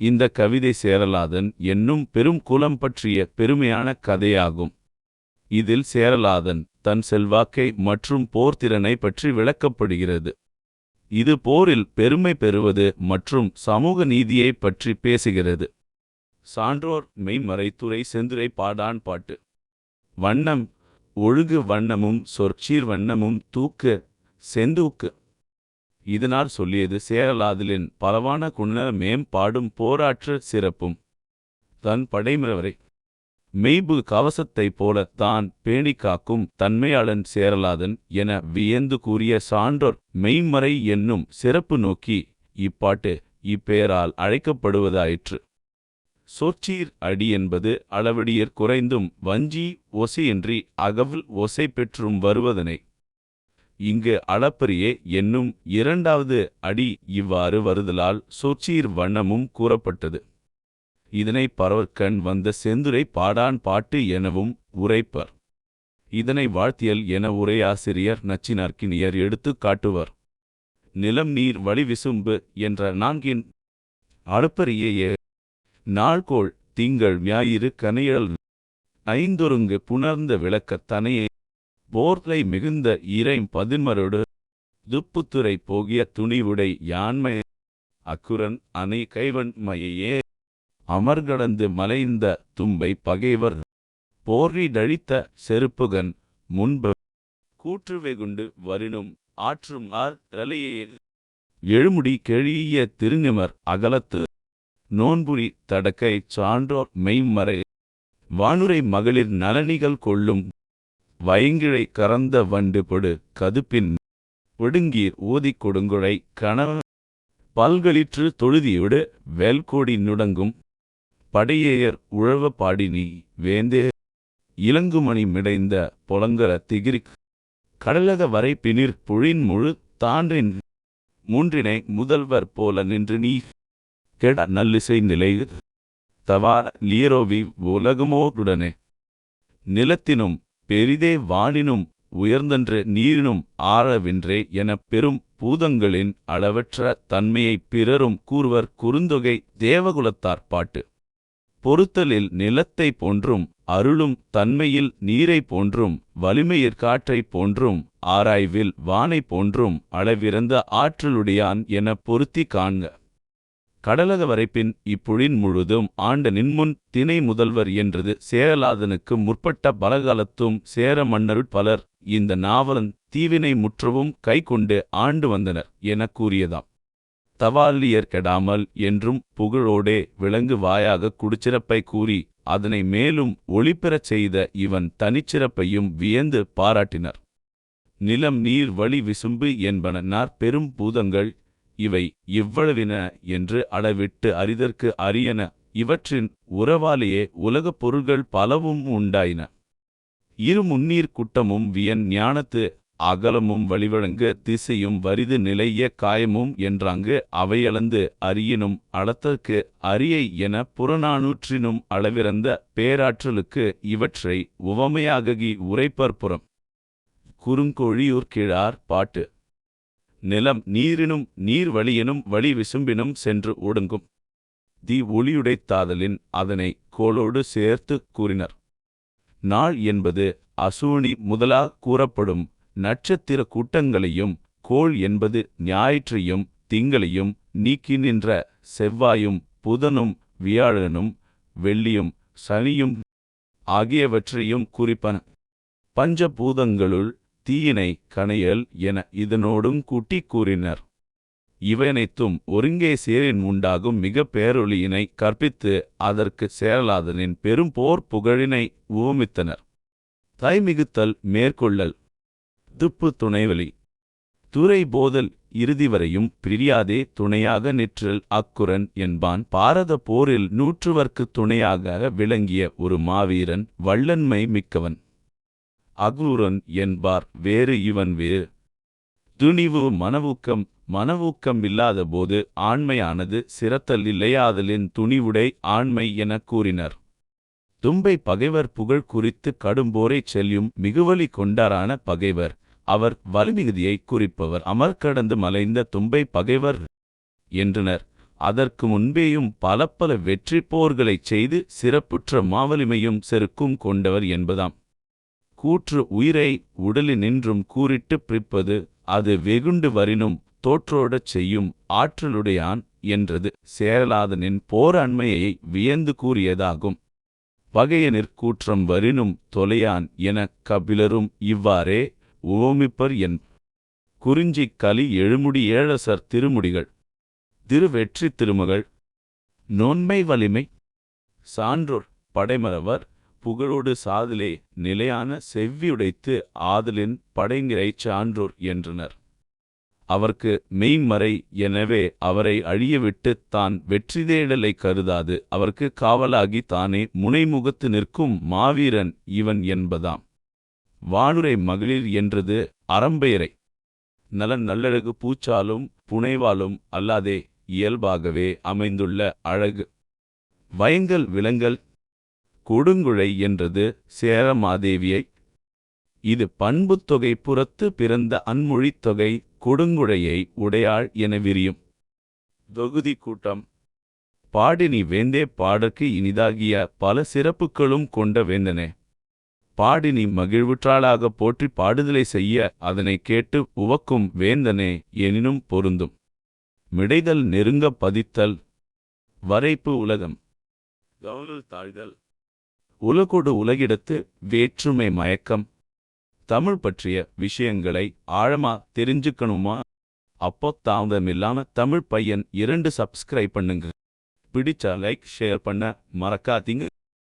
இந்த கவிதை சேரலாதன் என்னும் பெரும் குலம் பற்றிய பெருமையான கதையாகும். இதில் சேரலாதன் தன் செல்வாக்கை மற்றும் போர்த்திறனை பற்றி விளக்கப்படுகிறது. இது போரில் பெருமை பெறுவது மற்றும் சமூக நீதியை பற்றி பேசுகிறது. சான்றோர் மெய்மறைத்துறை செந்துரை பாடான் பாட்டு. வண்ணம் ஒழுகு வண்ணமும் சொற்சீர் வண்ணமும் தூக்கு செந்தூக்கு இதனால் சொல்லியது சேரலாதலின் பலவான குண மேம்பாடும் போராற்ற சிறப்பும். தன் படைமுறவரை. மெய்பு கவசத்தைப் போல தான் பேணி காக்கும் தன்மையாளன் சேரலாதன் என வியந்து கூறிய சான்றோர் மெய்மறை என்னும் சிறப்பு நோக்கி இப்பாட்டு இப்பெயரால் அழைக்கப்படுவதாயிற்று. சொற்சீர் அடி என்பது அளவடியர் குறைந்தும் வஞ்சி ஒசையின்றி அகவல் ஒசை பெற்றும் வருவதனை இங்கு அளப்பரியே என்னும் இரண்டாவது அடி இவ்வாறு வருதலால் சொற்சீர் வண்ணமும் கூறப்பட்டது. இதனை பரவற்கண் வந்த செந்துரை பாடான் பாட்டு எனவும் உரைப்பர். இதனை வாழ்த்தியல் என உரையாசிரியர் நச்சினார்க்கினியர் எடுத்துக் காட்டுவர். நிலம் நீர் வழி விசும்பு என்ற நான்கின் அளப்பரியே நாள்கோள் திங்கள் ஞாயிறு கனையல் ஐந்தொருங்கு புணர்ந்த விளக்கத் தனையே போர்லை மிகுந்த ஈரைம் பதின்மரோடு துப்புத்துறை போகிய துணிவுடை யான்மை அக்குரன் அணை கைவன் மையே அமர்கடந்து மலைந்த தும்பை பகைவர். போரிடழித்த செருப்புகன் முன்பு கூற்று வெகுண்டு வரினும் ஆற்றும் ஆர் ரலையே. எழுமுடி கெழிய திருநிமர் அகலத்து நோன்புரி தடக்கை சான்றோர் மெய்மறை வானுரை மகளிர் நலனிகள் கொள்ளும் வயங்கிழை கறந்த வண்டு பொடு கதுப்பின் ஒடுங்கீர் ஊதிக் கொடுங்குழை கணவ பல்களிற்று தொழுதியுடு வேல்கோடி நுடங்கும் படையேயர் உழவ பாடினி வேந்தே இளங்குமணி மிடைந்த பொலங்கர திகிரிக் கடலக வரை பினிர் புழின் முழு தாண்டின் மூன்றினை முதல்வர் போல நின்று நீ கெட நல்லிசை நிலை தவார லியரோவி உலகமோடுடனே நிலத்தினும் பெரிதே வானினும் உயர்ந்தன்று நீரினும் ஆழவின்றே எனப் பெரும் பூதங்களின் அளவற்ற தன்மையைப் பிறரும் கூறுவர் குறுந்தொகை தேவகுலத்தார் பாட்டு. பொறுத்தலில் நிலத்தை போன்றும் அருளும் தன்மையில் நீரை போன்றும் வலிமையிற் காற்றைப் போன்றும் ஆராய்வில் வானை போன்றும் அளவிறந்த ஆற்றலுடையான் எனப் பொருத்தி காண்க. கடலக வரைப்பின் இப்புழின் முழுதும் ஆண்ட நின்முன் தினை முதல்வர் என்றது சேரலாதனுக்கு முற்பட்ட பலகாலத்தும் சேர மன்னருட் பலர் இந்த நாவலன் தீவினை முற்றவும் கைக்கொண்டு ஆண்டு வந்தனர் எனக் கூறியதாம். தவாலியர் கெடாமல் என்றும் புகழோடே விலங்கு வாயாக குடிச்சிறப்பை கூறி அதனை மேலும் ஒளிபெறச் செய்த இவன் தனிச்சிறப்பையும் வியந்து பாராட்டினர். நிலம் நீர் வழி விசும்பு என்பன நாற்பெரும் பூதங்கள் இவை இவ்வளவின என்று அளவிட்டு அறிதற்கு அரியன. இவற்றின் உறவாலேயே உலகப் பொருள்கள் பலவும் உண்டாயின. இரு முன்னீர் குட்டமும் வியன் ஞானத்து அகலமும் வழிவழங்கு திசையும் வரிது நிலைய காயமும் என்றாங்கு அவையளந்து அரியனும் அளத்தற்கு அரியை என புறநானூற்றினும் அளவிறந்த பேராற்றலுக்கு இவற்றை உவமையாகி உரைப்பற்புறம். குறுங்கோழியூர் கிழார் பாட்டு. நிலம் நீரினும் நீர் வழியினும் வழி விசும்பினும் சென்று ஒடுங்கும். தி ஒளியுடைத்தாதலின் அதனை கோளோடு சேர்த்து கூறினர். நாள் என்பது அசூனி முதலாக கூறப்படும் நட்சத்திர கூட்டங்களையும் கோள் என்பது ஞாயிற்றையும் திங்களையும் நீக்கி நின்ற செவ்வாயும் புதனும் வியாழனும் வெள்ளியும் சனியும் ஆகியவற்றையும் குறிப்பன. பஞ்சபூதங்களுள் தீயினை கணையல் என இதனோடும் கூட்டிக் கூறினர். இவையனைத்தும் ஒருங்கே சேரின் உண்டாகும் மிக பேரொளியினை கற்பித்து அதற்கு சேரலாதனின் பெரும் போர் புகழினை உவமித்தனர் தைமிகுத்தல் மேற்கொள்ளல். துப்பு துணைவலி துறை போதல் இறுதி வரையும் பிரியாதே துணையாக நிற்றல் அக்குரன் என்பான். பாரத போரில் நூற்றுவர்க்கு துணையாக விளங்கிய ஒரு மாவீரன் வள்ளன்மை மிக்கவன். அக்ரூரன் என்பார். வேறு இவன் வேறு. துணிவு மனவூக்கம். மனவூக்கம் இல்லாதபோது ஆண்மையானது சிரத்தல் இல்லையாதலின் துணிவுடை ஆண்மை எனக் கூறினர். தும்பை பகைவர் புகழ் குறித்து கடும்போரைச் செல்லும் மிகுவலி கொண்டாரான பகைவர். அவர் வலிமிகுதியை குறிப்பவர். அமர்கடந்து மலைந்த தும்பை பகைவர் என்றனர். அதற்கு முன்பேயும் பல பல வெற்றி போர்களைச் செய்து சிறப்புற்ற மாவலிமையும் செருக்கும் கொண்டவர் என்பதாம். கூற்று உயிரை உடலினின்றும் கூறிட்டுப் பிரிப்பது அது வெகுண்டு வரினும் தோற்றோடச் செய்யும் ஆற்றலுடையான் என்றது. சேரலாதனின் போர் அண்மையை வியந்து கூறியதாகும். பகையனிற் கூற்றம் வரினும் தொலையான் எனக் கபிலரும் இவ்வாறே உவமிப்பர் என் குறிஞ்சிக் கலி எழுமுடி ஏழசர் திருமுடிகள். திருவெற்றி திருமகள். நோன்மை வலிமை. சான்றோர் படைமரவர். புகழோடு சாதலே நிலையான செவ்வியுடைத்து ஆதலின் படைநிறைச் சான்றோர் என்றனர். அவர்க்கு மெய்மறை எனவே அவரை அழியவிட்டுத் தான் வெற்றி தேடலை கருதாது. அவர்க்கு காவலாகி தானே முனைமுகத்து நிற்கும் மாவீரன் இவன் என்பதாம். வானுரை மகளிர் என்றது அறம்பெயரை. நலன் நல்லழகு பூச்சாலும் புனைவாலும் அல்லாதே இயல்பாகவே அமைந்துள்ள அழகு. வயங்கல் விலங்கல் கொடுங்குழை என்றது சேரமாதேவியை. இது பண்புத்தொகை புறத்து பிறந்த அன்மொழித் தொகை கொடுங்குழையை உடையாள் என விரியும். தொகுதி கூட்டம். பாடினி வேந்தே பாடற்கு இனிதாகிய பல சிறப்புகளும் கொண்ட வேந்தனே. பாடினி மகிழ்வுற்றாளாக போற்றி பாடுதலை செய்ய அதனை கேட்டு உவக்கும் வேந்தனே எனினும் பொருந்தும். மிடைதல் நெருங்க பதித்தல். வரைப்பு உலகம். கவுனல் தாழ்தல். உலகொடு உலகிடத்து வேற்றுமை மயக்கம். தமிழ் பற்றிய விஷயங்களை ஆழமா தெரிஞ்சுக்கணுமா? அப்போ தாமதமில்லாம தமிழ் பையன் இரண்டு சப்ஸ்கிரைப் பண்ணுங்க. பிடிச்சா லைக் ஷேர் பண்ண மறக்காதீங்க.